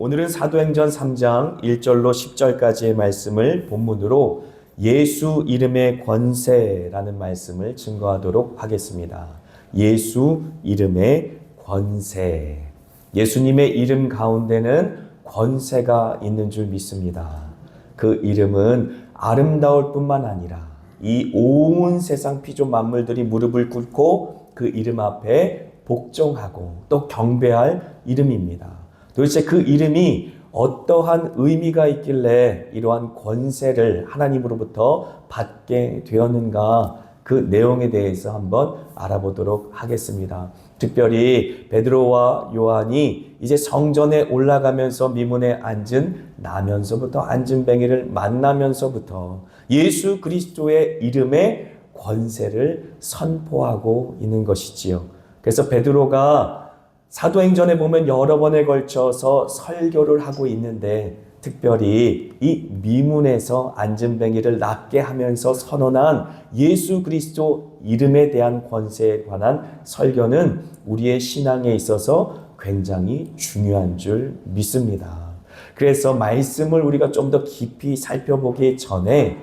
오늘은 사도행전 3장 1절로 10절까지의 말씀을 본문으로 예수 이름의 권세라는 말씀을 증거하도록 하겠습니다. 예수 이름의 권세. 예수님의 이름 가운데는 권세가 있는 줄 믿습니다. 그 이름은 아름다울 뿐만 아니라 이 온 세상 피조 만물들이 무릎을 꿇고 그 이름 앞에 복종하고 또 경배할 이름입니다. 도대체 그 이름이 어떠한 의미가 있길래 이러한 권세를 하나님으로부터 받게 되었는가 그 내용에 대해서 한번 알아보도록 하겠습니다. 특별히 베드로와 요한이 이제 성전에 올라가면서 미문에 앉은 나면서부터 앉은 뱅이를 만나면서부터 예수 그리스도의 이름의 권세를 선포하고 있는 것이지요. 그래서 베드로가 사도행전에 보면 여러 번에 걸쳐서 설교를 하고 있는데 특별히 이 미문에서 안전뱅이를 낫게 하면서 선언한 예수 그리스도 이름에 대한 권세에 관한 설교는 우리의 신앙에 있어서 굉장히 중요한 줄 믿습니다. 그래서 말씀을 우리가 좀 더 깊이 살펴보기 전에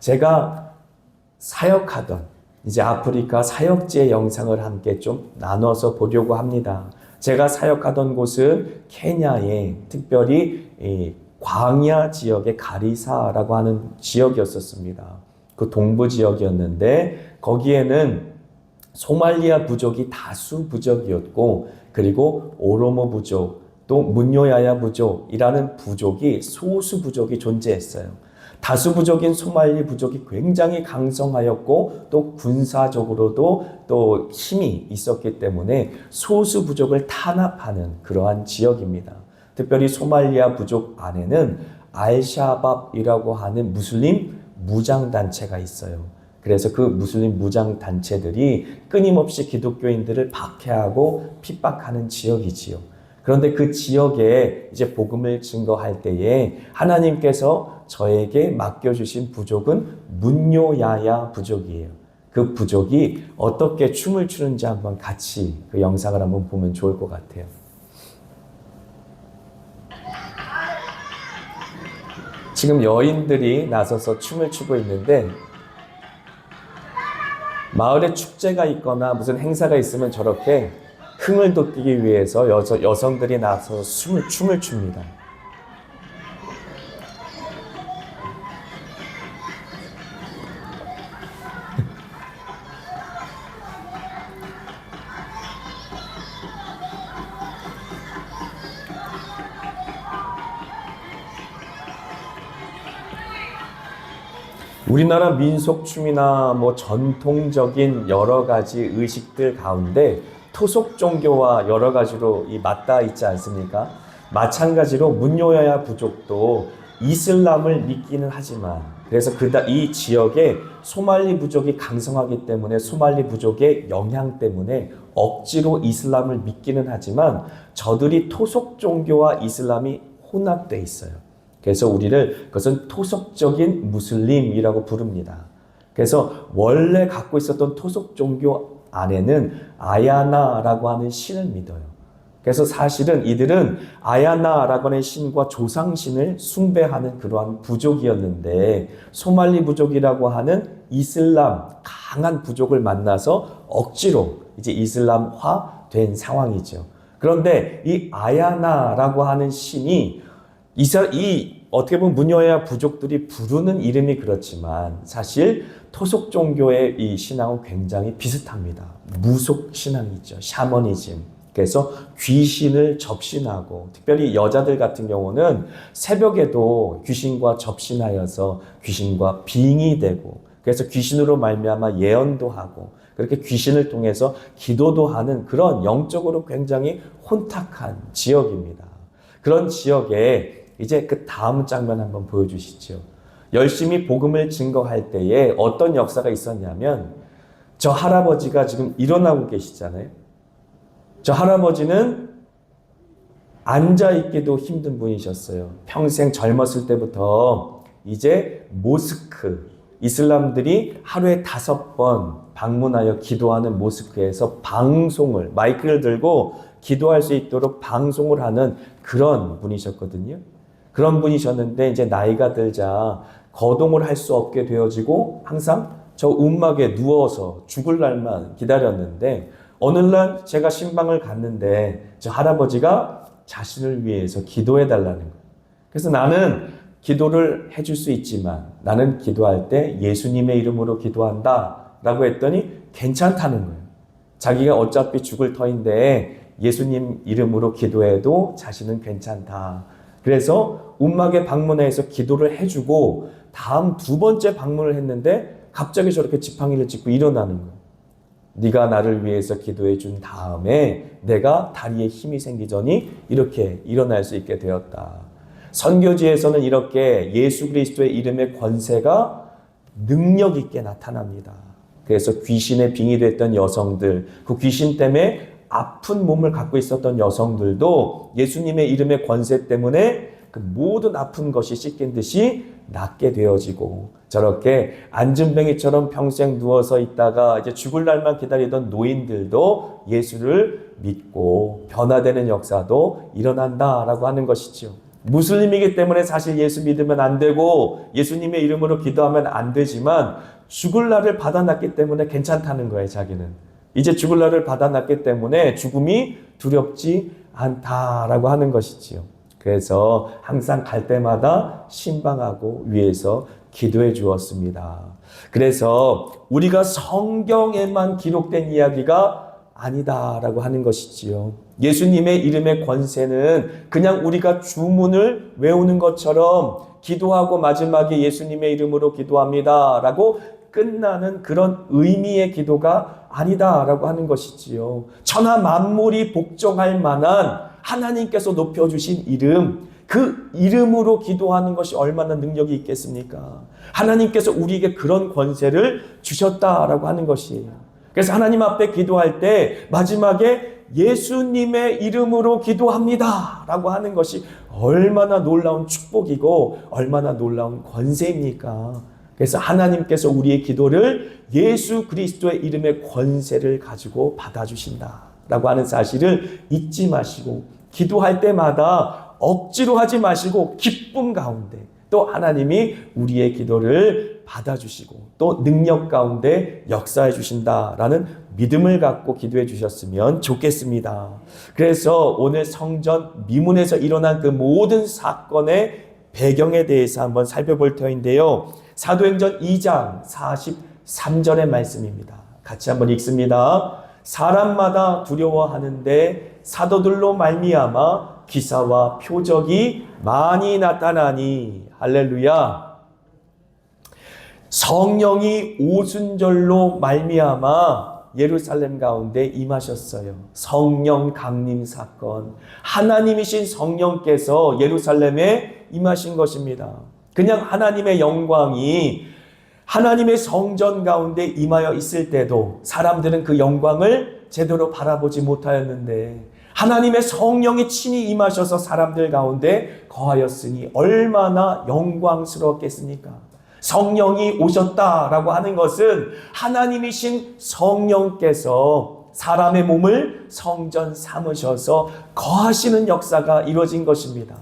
제가 사역하던 이제 아프리카 사역지의 영상을 함께 좀 나눠서 보려고 합니다. 제가 사역하던 곳은 케냐의 특별히 광야 지역의 가리사라고 하는 지역이었었습니다. 그 동부 지역이었는데 거기에는 소말리아 부족이 다수 부족이었고 그리고 오로모 부족 또 문요야야 부족이라는 부족이 소수 부족이 존재했어요. 다수 부족인 소말리 부족이 굉장히 강성하였고 또 군사적으로도 또 힘이 있었기 때문에 소수 부족을 탄압하는 그러한 지역입니다. 특별히 소말리아 부족 안에는 알샤밥이라고 하는 무슬림 무장 단체가 있어요. 그래서 그 무슬림 무장 단체들이 끊임없이 기독교인들을 박해하고 핍박하는 지역이지요. 그런데 그 지역에 이제 복음을 증거할 때에 하나님께서 저에게 맡겨주신 부족은 문요야야 부족이에요. 그 부족이 어떻게 춤을 추는지 한번 같이 그 영상을 한번 보면 좋을 것 같아요. 지금 여인들이 나서서 춤을 추고 있는데 마을에 축제가 있거나 무슨 행사가 있으면 저렇게 흥을 돋기 위해서 여, 여성들이 나서서 춤을, 춤을 춥니다. 우리나라 민속춤이나 뭐 전통적인 여러 가지 의식들 가운데 토속 종교와 여러 가지로 이 맞닿아 있지 않습니까? 마찬가지로 문요야야 부족도 이슬람을 믿기는 하지만 그래서 그이 지역에 소말리 부족이 강성하기 때문에 소말리 부족의 영향 때문에 억지로 이슬람을 믿기는 하지만 저들이 토속 종교와 이슬람이 혼합돼 있어요. 그래서 우리를 그것은 토속적인 무슬림이라고 부릅니다. 그래서 원래 갖고 있었던 토속 종교 안에는 아야나라고 하는 신을 믿어요. 그래서 사실은 이들은 아야나라고 하는 신과 조상신을 숭배하는 그러한 부족이었는데 소말리 부족이라고 하는 이슬람 강한 부족을 만나서 억지로 이제 이슬람화 된 상황이죠. 그런데 이 아야나라고 하는 신이 이 어떻게 보면 문여야 부족들이 부르는 이름이 그렇지만 사실 토속 종교의 이 신앙은 굉장히 비슷합니다. 무속 신앙이죠. 샤머니즘. 그래서 귀신을 접신하고 특별히 여자들 같은 경우는 새벽에도 귀신과 접신하여서 귀신과 빙이 되고 그래서 귀신으로 말미암아 예언도 하고 그렇게 귀신을 통해서 기도도 하는 그런 영적으로 굉장히 혼탁한 지역입니다. 그런 지역에 이제 그 다음 장면 한번 보여주시죠. 열심히 복음을 증거할 때에 어떤 역사가 있었냐면 저 할아버지가 지금 일어나고 계시잖아요. 저 할아버지는 앉아있기도 힘든 분이셨어요. 평생 젊었을 때부터 이제 모스크, 이슬람들이 하루에 다섯 번 방문하여 기도하는 모스크에서 방송을, 마이크를 들고 기도할 수 있도록 방송을 하는 그런 분이셨거든요. 그런 분이셨는데 이제 나이가 들자 거동을 할 수 없게 되어지고 항상 저 움막에 누워서 죽을 날만 기다렸는데 어느 날 제가 신방을 갔는데 저 할아버지가 자신을 위해서 기도해 달라는 거예요. 그래서 나는 기도를 해줄 수 있지만 나는 기도할 때 예수님의 이름으로 기도한다 라고 했더니 괜찮다는 거예요. 자기가 어차피 죽을 터인데 예수님 이름으로 기도해도 자신은 괜찮다. 그래서 움막에 방문해서 기도를 해주고 다음 두 번째 방문을 했는데 갑자기 저렇게 지팡이를 짚고 일어나는 거예요. 네가 나를 위해서 기도해 준 다음에 내가 다리에 힘이 생기 전이 이렇게 일어날 수 있게 되었다. 선교지에서는 이렇게 예수 그리스도의 이름의 권세가 능력 있게 나타납니다. 그래서 귀신의 빙이 됐던 여성들, 그 귀신 때문에 아픈 몸을 갖고 있었던 여성들도 예수님의 이름의 권세 때문에 그 모든 아픈 것이 씻긴 듯이 낫게 되어지고 저렇게 안진뱅이처럼 평생 누워서 있다가 이제 죽을 날만 기다리던 노인들도 예수를 믿고 변화되는 역사도 일어난다라고 하는 것이죠. 무슬림이기 때문에 사실 예수 믿으면 안 되고 예수님의 이름으로 기도하면 안 되지만 죽을 날을 받아놨기 때문에 괜찮다는 거예요, 자기는. 이제 죽을 날을 받아놨기 때문에 죽음이 두렵지 않다라고 하는 것이지요. 그래서 항상 갈 때마다 신방하고 위에서 기도해 주었습니다. 그래서 우리가 성경에만 기록된 이야기가 아니다라고 하는 것이지요. 예수님의 이름의 권세는 그냥 우리가 주문을 외우는 것처럼 기도하고 마지막에 예수님의 이름으로 기도합니다라고 끝나는 그런 의미의 기도가 아니다라고 하는 것이지요. 천하 만물이 복종할 만한 하나님께서 높여주신 이름, 그 이름으로 기도하는 것이 얼마나 능력이 있겠습니까? 하나님께서 우리에게 그런 권세를 주셨다라고 하는 것이에요. 그래서 하나님 앞에 기도할 때 마지막에 예수님의 이름으로 기도합니다. 라고 하는 것이 얼마나 놀라운 축복이고 얼마나 놀라운 권세입니까? 그래서 하나님께서 우리의 기도를 예수 그리스도의 이름의 권세를 가지고 받아주신다. 라고 하는 사실을 잊지 마시고 기도할 때마다 억지로 하지 마시고 기쁨 가운데 또 하나님이 우리의 기도를 받아주시고 또 능력 가운데 역사해 주신다라는 믿음을 갖고 기도해 주셨으면 좋겠습니다. 그래서 오늘 성전 미문에서 일어난 그 모든 사건의 배경에 대해서 한번 살펴볼 터인데요. 사도행전 2장 43절의 말씀입니다. 같이 한번 읽습니다. 사람마다 두려워하는데 사도들로 말미암아 기사와 표적이 많이 나타나니 할렐루야. 성령이 오순절로 말미암아 예루살렘 가운데 임하셨어요. 성령 강림 사건. 하나님이신 성령께서 예루살렘에 임하신 것입니다. 그냥 하나님의 영광이 하나님의 성전 가운데 임하여 있을 때도 사람들은 그 영광을 제대로 바라보지 못하였는데 하나님의 성령이 친히 임하셔서 사람들 가운데 거하였으니 얼마나 영광스럽겠습니까? 성령이 오셨다라고 하는 것은 하나님이신 성령께서 사람의 몸을 성전 삼으셔서 거하시는 역사가 이루어진 것입니다.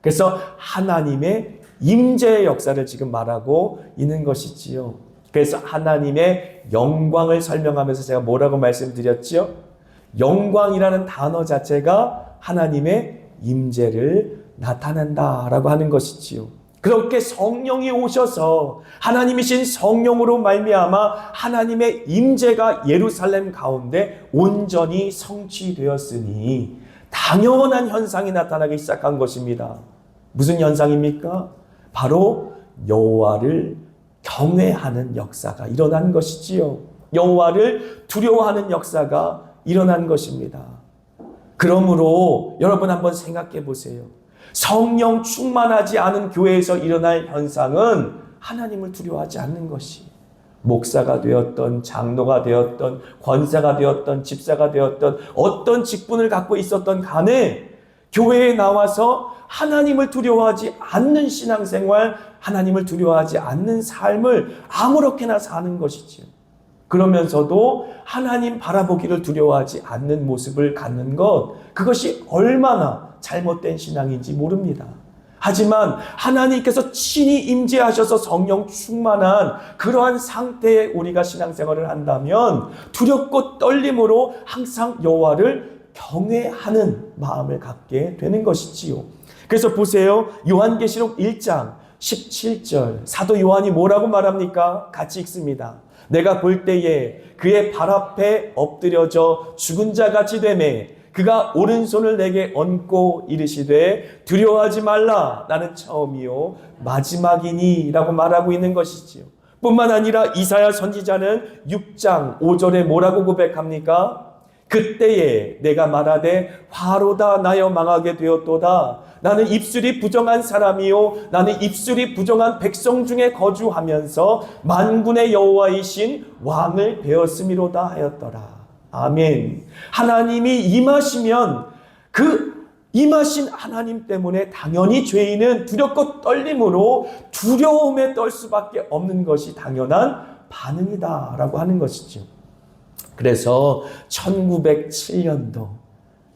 그래서 하나님의 임재의 역사를 지금 말하고 있는 것이지요. 그래서 하나님의 영광을 설명하면서 제가 뭐라고 말씀드렸지요? 영광이라는 단어 자체가 하나님의 임재를 나타낸다라고 하는 것이지요. 그렇게 성령이 오셔서 하나님이신 성령으로 말미암아 하나님의 임재가 예루살렘 가운데 온전히 성취되었으니 당연한 현상이 나타나기 시작한 것입니다. 무슨 현상입니까? 바로 여호와를 경외하는 역사가 일어난 것이지요. 여호와를 두려워하는 역사가 일어난 것입니다. 그러므로 여러분 한번 생각해 보세요. 성령 충만하지 않은 교회에서 일어날 현상은 하나님을 두려워하지 않는 것이 목사가 되었던 장로가 되었던 권사가 되었던 집사가 되었던 어떤 직분을 갖고 있었던 간에 교회에 나와서 하나님을 두려워하지 않는 신앙생활, 하나님을 두려워하지 않는 삶을 아무렇게나 사는 것이지요. 그러면서도 하나님 바라보기를 두려워하지 않는 모습을 갖는 것, 그것이 얼마나 잘못된 신앙인지 모릅니다. 하지만 하나님께서 친히 임재하셔서 성령 충만한 그러한 상태에 우리가 신앙생활을 한다면 두렵고 떨림으로 항상 여호와를 경외하는 마음을 갖게 되는 것이지요. 그래서 보세요. 요한계시록 1장 17절 사도 요한이 뭐라고 말합니까? 같이 읽습니다. 내가 볼 때에 그의 발 앞에 엎드려져 죽은 자 같이 되매 그가 오른손을 내게 얹고 이르시되 두려워하지 말라 나는 처음이요 마지막이니라고 말하고 있는 것이지요. 뿐만 아니라 이사야 선지자는 6장 5절에 뭐라고 고백합니까? 그때에 내가 말하되 화로다 나여 망하게 되었도다. 나는 입술이 부정한 사람이요 나는 입술이 부정한 백성 중에 거주하면서 만군의 여호와이신 왕을 배웠음이로다 하였더라. 아멘. 하나님이 임하시면 그 임하신 하나님 때문에 당연히 죄인은 두렵고 떨림으로 두려움에 떨 수밖에 없는 것이 당연한 반응이다라고 하는 것이죠. 그래서 1907년도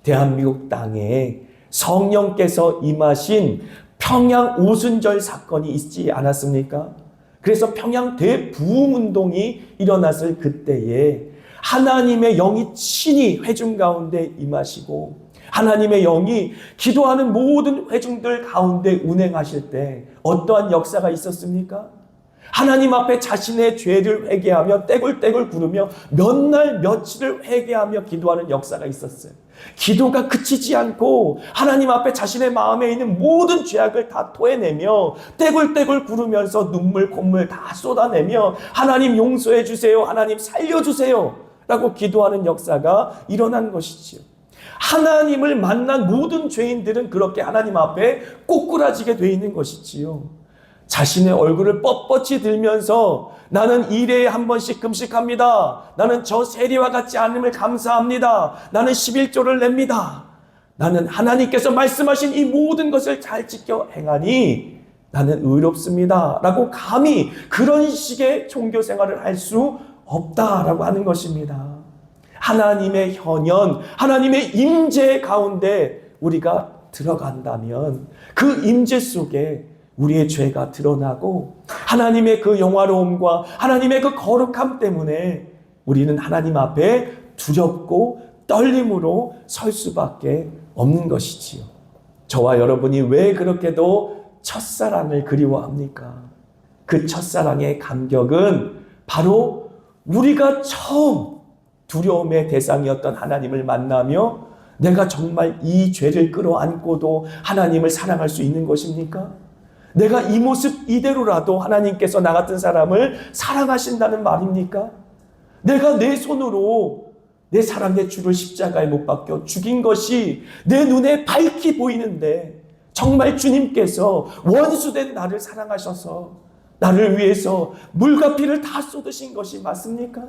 대한민국 땅에 성령께서 임하신 평양 오순절 사건이 있지 않았습니까? 그래서 평양 대부흥 운동이 일어났을 그때에 하나님의 영이 친히 회중 가운데 임하시고 하나님의 영이 기도하는 모든 회중들 가운데 운행하실 때 어떠한 역사가 있었습니까? 하나님 앞에 자신의 죄를 회개하며 떼굴떼굴 구르며 몇 날 며칠을 회개하며 기도하는 역사가 있었어요. 기도가 그치지 않고 하나님 앞에 자신의 마음에 있는 모든 죄악을 다 토해내며 떼굴떼굴 구르면서 눈물 콧물 다 쏟아내며 하나님 용서해 주세요. 하나님 살려 주세요. 라고 기도하는 역사가 일어난 것이지요. 하나님을 만난 모든 죄인들은 그렇게 하나님 앞에 꼬꾸라지게 돼 있는 것이지요. 자신의 얼굴을 뻣뻣이 들면서 나는 일에 한 번씩 금식합니다. 나는 저 세리와 같지 않음을 감사합니다. 나는 11조를 냅니다. 나는 하나님께서 말씀하신 이 모든 것을 잘 지켜 행하니 나는 의롭습니다. 라고 감히 그런 식의 종교 생활을 할 수 없다라고 하는 것입니다. 하나님의 현현, 하나님의 임재 가운데 우리가 들어간다면 그 임재 속에 우리의 죄가 드러나고 하나님의 그 영화로움과 하나님의 그 거룩함 때문에 우리는 하나님 앞에 두렵고 떨림으로 설 수밖에 없는 것이지요. 저와 여러분이 왜 그렇게도 첫사랑을 그리워합니까? 그 첫사랑의 감격은 바로 우리가 처음 두려움의 대상이었던 하나님을 만나며 내가 정말 이 죄를 끌어안고도 하나님을 사랑할 수 있는 것입니까? 내가 이 모습 이대로라도 하나님께서 나 같은 사람을 사랑하신다는 말입니까? 내가 내 손으로 내 사랑의 주를 십자가에 못 박혀 죽인 것이 내 눈에 밝히 보이는데 정말 주님께서 원수된 나를 사랑하셔서 나를 위해서 물과 피를 다 쏟으신 것이 맞습니까?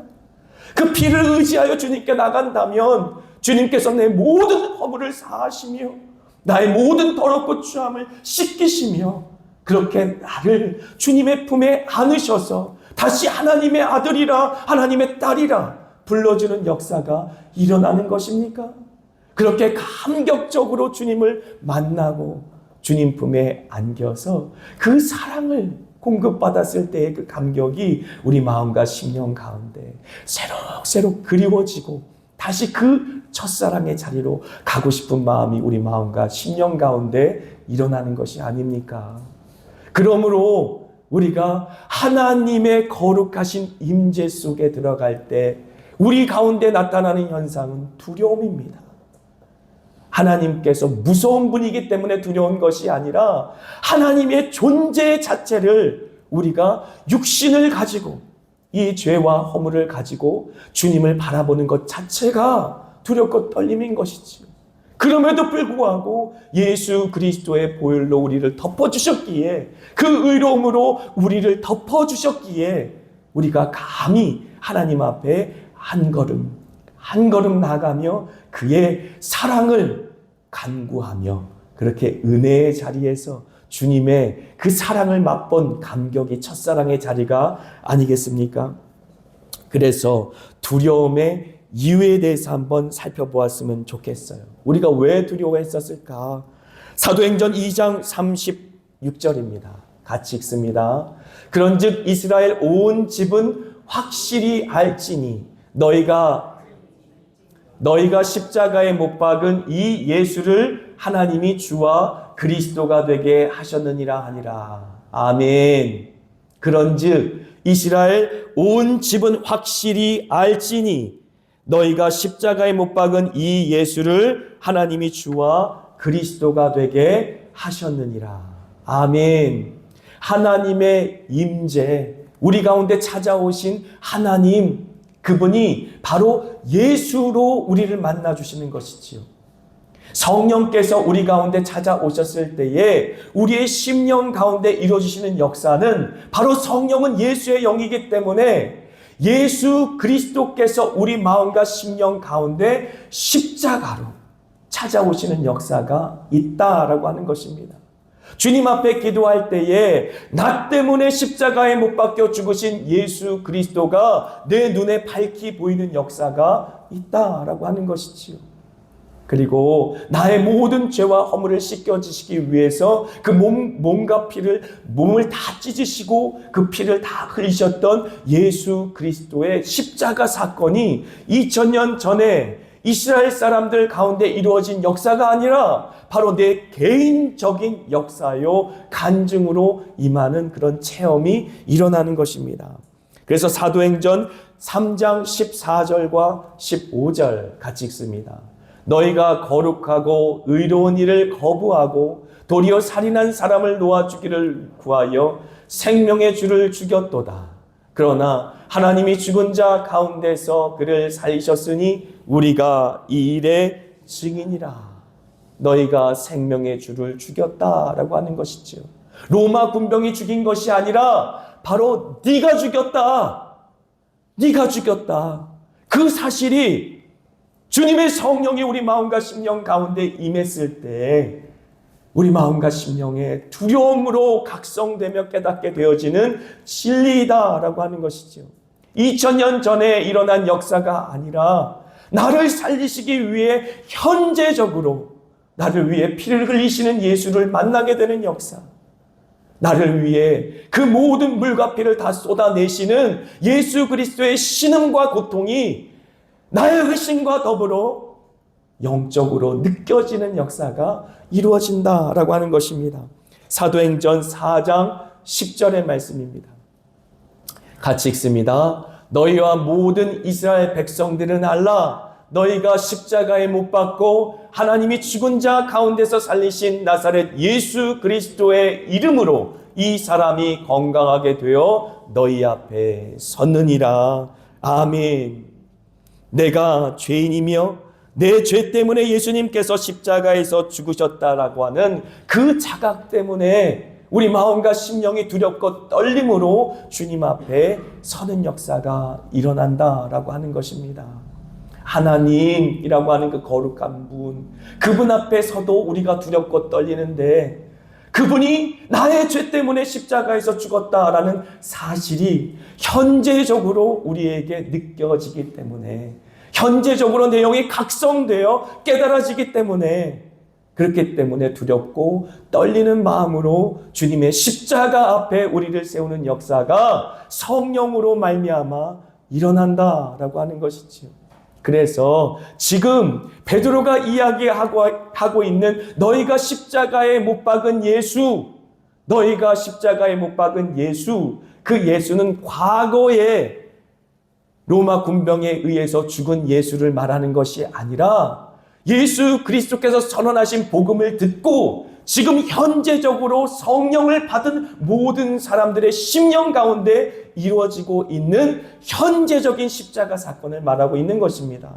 그 피를 의지하여 주님께 나간다면 주님께서 내 모든 허물을 사하시며 나의 모든 더럽고 추함을 씻기시며 그렇게 나를 주님의 품에 안으셔서 다시 하나님의 아들이라 하나님의 딸이라 불러주는 역사가 일어나는 것입니까? 그렇게 감격적으로 주님을 만나고 주님 품에 안겨서 그 사랑을 공급받았을 때의 그 감격이 우리 마음과 심령 가운데 새록새록 그리워지고 다시 그 첫사랑의 자리로 가고 싶은 마음이 우리 마음과 심령 가운데 일어나는 것이 아닙니까? 그러므로 우리가 하나님의 거룩하신 임재 속에 들어갈 때 우리 가운데 나타나는 현상은 두려움입니다. 하나님께서 무서운 분이기 때문에 두려운 것이 아니라 하나님의 존재 자체를 우리가 육신을 가지고 이 죄와 허물을 가지고 주님을 바라보는 것 자체가 두렵고 떨림인 것이지요. 그럼에도 불구하고 예수 그리스도의 보혈로 우리를 덮어주셨기에 그 의로움으로 우리를 덮어주셨기에 우리가 감히 하나님 앞에 한 걸음, 한 걸음 나가며 그의 사랑을 간구하며 그렇게 은혜의 자리에서 주님의 그 사랑을 맛본 감격이 첫사랑의 자리가 아니겠습니까? 그래서 두려움의 이유에 대해서 한번 살펴보았으면 좋겠어요. 우리가 왜 두려워했었을까? 사도행전 2장 36절입니다. 같이 읽습니다. 그런즉 이스라엘 온 집은 확실히 알지니 너희가 너희가 십자가에 못 박은 이 예수를 하나님이 주와 그리스도가 되게 하셨느니라 하니라. 아멘. 그런즉 이스라엘 온 집은 확실히 알지니 너희가 십자가에 못 박은 이 예수를 하나님이 주와 그리스도가 되게 하셨느니라. 아멘. 하나님의 임재, 우리 가운데 찾아오신 하나님, 그분이 바로 예수로 우리를 만나 주시는 것이지요. 성령께서 우리 가운데 찾아오셨을 때에 우리의 심령 가운데 이루어지시는 역사는 바로 성령은 예수의 영이기 때문에 예수 그리스도께서 우리 마음과 심령 가운데 십자가로 찾아오시는 역사가 있다라고 하는 것입니다. 주님 앞에 기도할 때에 나 때문에 십자가에 못 박혀 죽으신 예수 그리스도가 내 눈에 밝히 보이는 역사가 있다라고 하는 것이지요. 그리고 나의 모든 죄와 허물을 씻겨지시기 위해서 그 몸, 몸과 피를, 몸을 다 찢으시고 그 피를 다 흘리셨던 예수 그리스도의 십자가 사건이 2000년 전에 이스라엘 사람들 가운데 이루어진 역사가 아니라 바로 내 개인적인 역사요, 간증으로 임하는 그런 체험이 일어나는 것입니다. 그래서 사도행전 3장 14절과 15절 같이 읽습니다. 너희가 거룩하고 의로운 일을 거부하고 도리어 살인한 사람을 놓아 주기를 구하여 생명의 주를 죽였도다. 그러나 하나님이 죽은 자 가운데서 그를 살리셨으니 우리가 이 일의 증인이라. 너희가 생명의 주를 죽였다라고 하는 것이지요. 로마 군병이 죽인 것이 아니라 바로 네가 죽였다. 네가 죽였다. 그 사실이 주님의 성령이 우리 마음과 심령 가운데 임했을 때 우리 마음과 심령에 두려움으로 각성되며 깨닫게 되어지는 진리이다라고 하는 것이죠. 2000년 전에 일어난 역사가 아니라 나를 살리시기 위해 현재적으로 나를 위해 피를 흘리시는 예수를 만나게 되는 역사. 나를 위해 그 모든 물과 피를 다 쏟아내시는 예수 그리스도의 신음과 고통이 나의 의심과 더불어 영적으로 느껴지는 역사가 이루어진다라고 하는 것입니다. 사도행전 4장 10절의 말씀입니다. 같이 읽습니다. 너희와 모든 이스라엘 백성들은 알라. 너희가 십자가에 못 박고 하나님이 죽은 자 가운데서 살리신 나사렛 예수 그리스도의 이름으로 이 사람이 건강하게 되어 너희 앞에 섰느니라. 아멘. 내가 죄인이며 내 죄 때문에 예수님께서 십자가에서 죽으셨다라고 하는 그 자각 때문에 우리 마음과 심령이 두렵고 떨림으로 주님 앞에 서는 역사가 일어난다라고 하는 것입니다. 하나님이라고 하는 그 거룩한 분, 그분 앞에 서도 우리가 두렵고 떨리는데 그분이 나의 죄 때문에 십자가에서 죽었다라는 사실이 현재적으로 우리에게 느껴지기 때문에 현재적으로 내용이 각성되어 깨달아지기 때문에 그렇기 때문에 두렵고 떨리는 마음으로 주님의 십자가 앞에 우리를 세우는 역사가 성령으로 말미암아 일어난다라고 하는 것이지요. 그래서 지금 베드로가 이야기하고 하고 있는 너희가 십자가에 못 박은 예수, 너희가 십자가에 못 박은 예수, 그 예수는 과거에 로마 군병에 의해서 죽은 예수를 말하는 것이 아니라 예수 그리스도께서 선언하신 복음을 듣고 지금 현재적으로 성령을 받은 모든 사람들의 심령 가운데 이루어지고 있는 현재적인 십자가 사건을 말하고 있는 것입니다.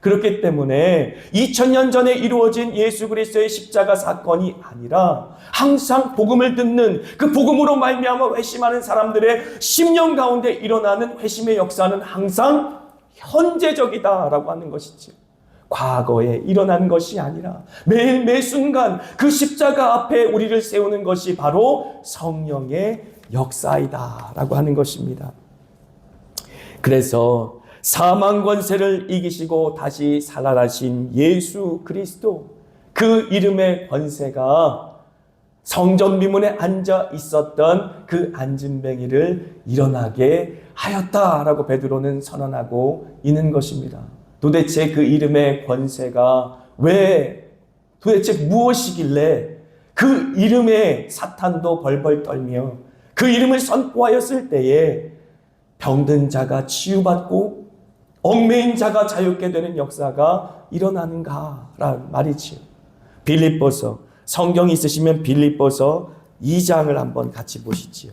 그렇기 때문에 2000년 전에 이루어진 예수 그리스도의 십자가 사건이 아니라 항상 복음을 듣는 그 복음으로 말미암아 회심하는 사람들의 심령 가운데 일어나는 회심의 역사는 항상 현재적이다라고 하는 것이지. 과거에 일어난 것이 아니라 매일 매 순간 그 십자가 앞에 우리를 세우는 것이 바로 성령의 역사이다라고 하는 것입니다. 그래서 사망 권세를 이기시고 다시 살아나신 예수 그리스도 그 이름의 권세가 성전 미문에 앉아 있었던 그 안진뱅이를 일어나게 하였다라고 베드로는 선언하고 있는 것입니다. 도대체 그 이름의 권세가 왜 도대체 무엇이길래 그 이름에 사탄도 벌벌 떨며 그 이름을 선포하였을 때에 병든 자가 치유받고 얽매인 자가 자유케 되는 역사가 일어나는가라는 말이지요. 빌립보서 성경 있으시면 빌립보서 2장을 한번 같이 보시지요.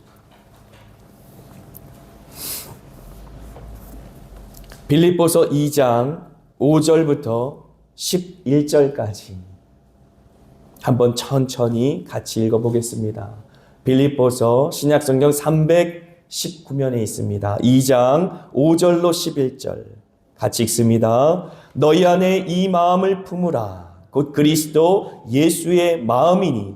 빌립보서 2장 5절부터 11절까지 한번 천천히 같이 읽어보겠습니다. 빌립보서 신약성경 319면에 있습니다. 2장 5절로 11절 같이 읽습니다. 너희 안에 이 마음을 품으라. 곧 그리스도 예수의 마음이니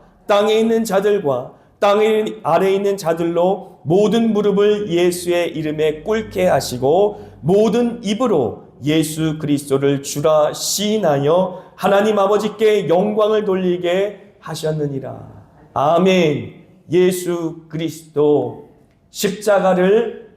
땅에 있는 자들과 땅 아래에 있는 자들로 모든 무릎을 예수의 이름에 꿇게 하시고 모든 입으로 예수 그리스도를 주라 시인하여 하나님 아버지께 영광을 돌리게 하셨느니라. 아멘. 예수 그리스도 십자가를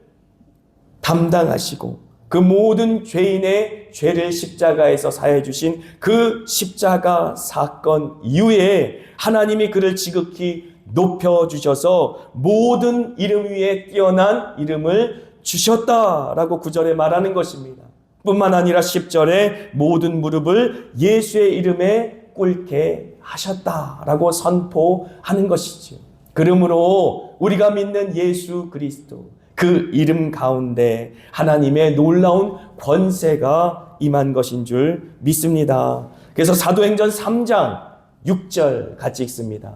담당하시고 그 모든 죄인의 죄를 십자가에서 사해 주신 그 십자가 사건 이후에 하나님이 그를 지극히 높여 주셔서 모든 이름 위에 뛰어난 이름을 주셨다라고 구절에 말하는 것입니다. 뿐만 아니라 10절에 모든 무릎을 예수의 이름에 꿇게 하셨다라고 선포하는 것이죠. 그러므로 우리가 믿는 예수 그리스도 그 이름 가운데 하나님의 놀라운 권세가 임한 것인 줄 믿습니다. 그래서 사도행전 3장 6절 같이 읽습니다.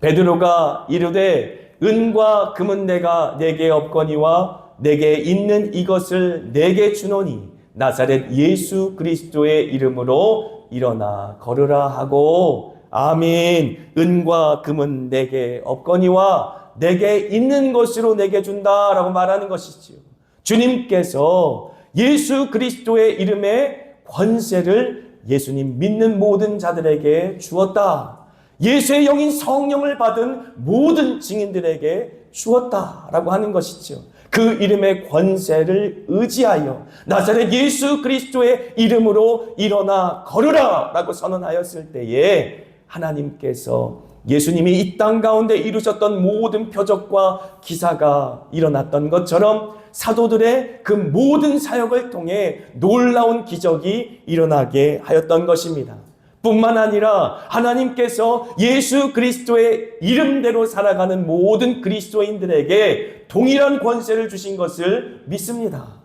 베드로가 이르되 은과 금은 내가 내게 없거니와 내게 있는 이것을 내게 주노니 나사렛 예수 그리스도의 이름으로 일어나 걸으라 하고 아멘 은과 금은 내게 없거니와 내게 있는 것으로 내게 준다라고 말하는 것이지요. 주님께서 예수 그리스도의 이름의 권세를 예수님 믿는 모든 자들에게 주었다. 예수의 영인 성령을 받은 모든 증인들에게 주었다라고 하는 것이죠. 그 이름의 권세를 의지하여 나사렛 예수 그리스도의 이름으로 일어나 걸으라라고 선언하였을 때에 하나님께서 예수님이 이 땅 가운데 이루셨던 모든 표적과 기사가 일어났던 것처럼 사도들의 그 모든 사역을 통해 놀라운 기적이 일어나게 하였던 것입니다. 뿐만 아니라 하나님께서 예수 그리스도의 이름대로 살아가는 모든 그리스도인들에게 동일한 권세를 주신 것을 믿습니다.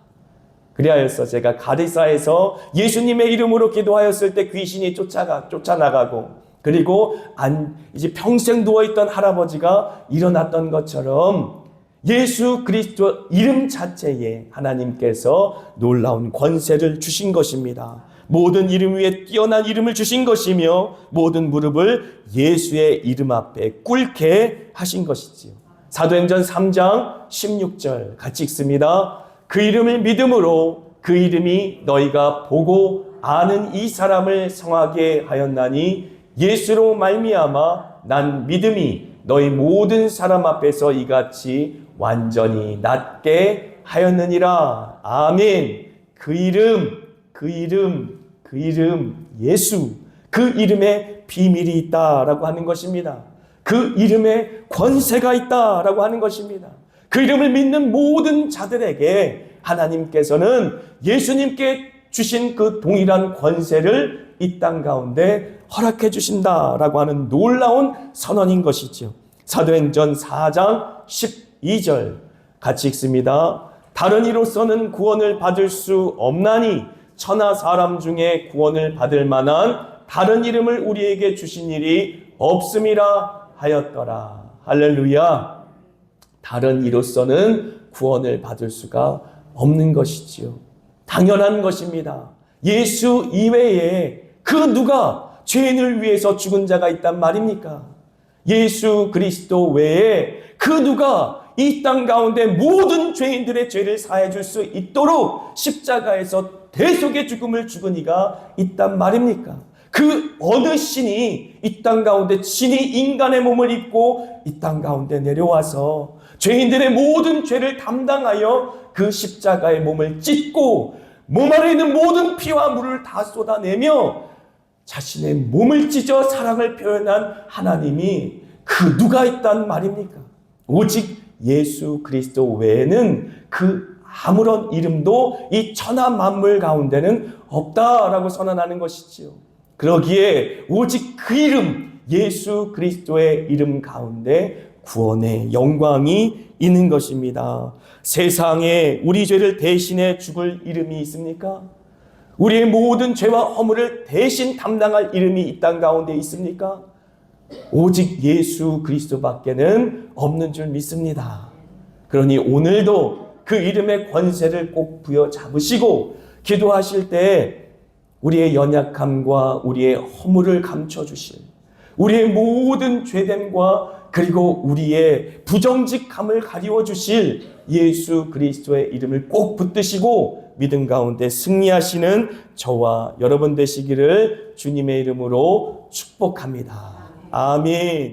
그리하여서 제가 가리사에서 예수님의 이름으로 기도하였을 때 귀신이 쫓아가 쫓아나가고 그리고 안 이제 평생 누워 있던 할아버지가 일어났던 것처럼 예수 그리스도 이름 자체에 하나님께서 놀라운 권세를 주신 것입니다. 모든 이름 위에 뛰어난 이름을 주신 것이며 모든 무릎을 예수의 이름 앞에 꿇게 하신 것이지요. 사도행전 3장 16절 같이 읽습니다. 그 이름을 믿음으로 그 이름이 너희가 보고 아는 이 사람을 성하게 하였나니 예수로 말미암아 난 믿음이 너희 모든 사람 앞에서 이같이 완전히 낫게 하였느니라. 아멘. 그 이름, 그 이름, 그 이름, 예수. 그 이름에 비밀이 있다라고 하는 것입니다. 그 이름에 권세가 있다라고 하는 것입니다. 그 이름을 믿는 모든 자들에게 하나님께서는 예수님께 주신 그 동일한 권세를 이 땅 가운데 허락해 주신다라고 하는 놀라운 선언인 것이죠. 사도행전 4장 12절 같이 읽습니다. 다른 이로서는 구원을 받을 수 없나니 천하 사람 중에 구원을 받을 만한 다른 이름을 우리에게 주신 일이 없음이라 하였더라. 할렐루야. 다른 이로서는 구원을 받을 수가 없는 것이지요. 당연한 것입니다. 예수 이외에 그 누가 죄인을 위해서 죽은 자가 있단 말입니까? 예수 그리스도 외에 그 누가 이 땅 가운데 모든 죄인들의 죄를 사해 줄 수 있도록 십자가에서 대속의 죽음을 죽은 이가 있단 말입니까? 그 어느 신이 이 땅 가운데 신이 인간의 몸을 입고 이 땅 가운데 내려와서 죄인들의 모든 죄를 담당하여 그 십자가의 몸을 찢고 몸 안에 있는 모든 피와 물을 다 쏟아내며 자신의 몸을 찢어 사랑을 표현한 하나님이 그 누가 있단 말입니까? 오직 예수 그리스도 외에는 그 아무런 이름도 이 천하 만물 가운데는 없다라고 선언하는 것이지요. 그러기에 오직 그 이름 예수 그리스도의 이름 가운데 구원의 영광이 있는 것입니다. 세상에 우리 죄를 대신해 죽을 이름이 있습니까? 우리의 모든 죄와 허물을 대신 담당할 이름이 이 땅 가운데 있습니까? 오직 예수 그리스도밖에는 없는 줄 믿습니다. 그러니 오늘도 그 이름의 권세를 꼭 부여 잡으시고 기도하실 때 우리의 연약함과 우리의 허물을 감춰 주실 우리의 모든 죄됨과 그리고 우리의 부정직함을 가리워 주실 예수 그리스도의 이름을 꼭 붙드시고 믿음 가운데 승리하시는 저와 여러분 되시기를 주님의 이름으로 축복합니다. 아멘.